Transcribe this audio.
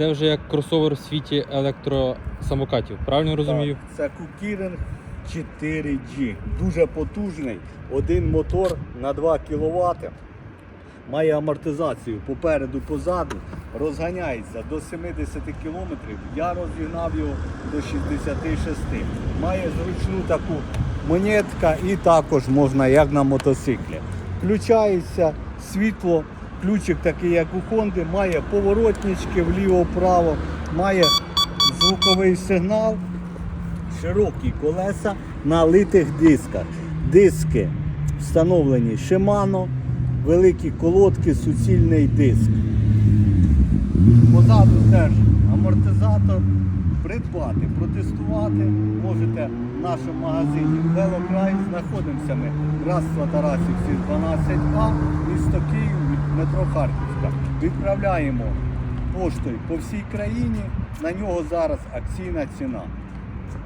Це вже як кросовер в світі електросамокатів. Правильно розумію? Так, Це Кукіринг 4G. Дуже потужний. Один мотор на 2 кВт. Має амортизацію попереду, позаду, розганяється до 70 км. Я розігнав його до 66. Має зручну таку монетка і також можна як на мотоциклі. Включається світло, ключик такий, як у Хонди, має поворотнички вліво-вправо, має звуковий сигнал, широкі колеса на литих дисках. Диски встановлені Shimano, великі колодки, суцільний диск. Позаду теж амортизатор. Придбати, протестувати можете в нашому магазині Велокрай. Знаходимося ми Братства Тарасівці 12А, місто Київ, метро Харківська. Відправляємо поштою по всій країні. На нього зараз акційна ціна.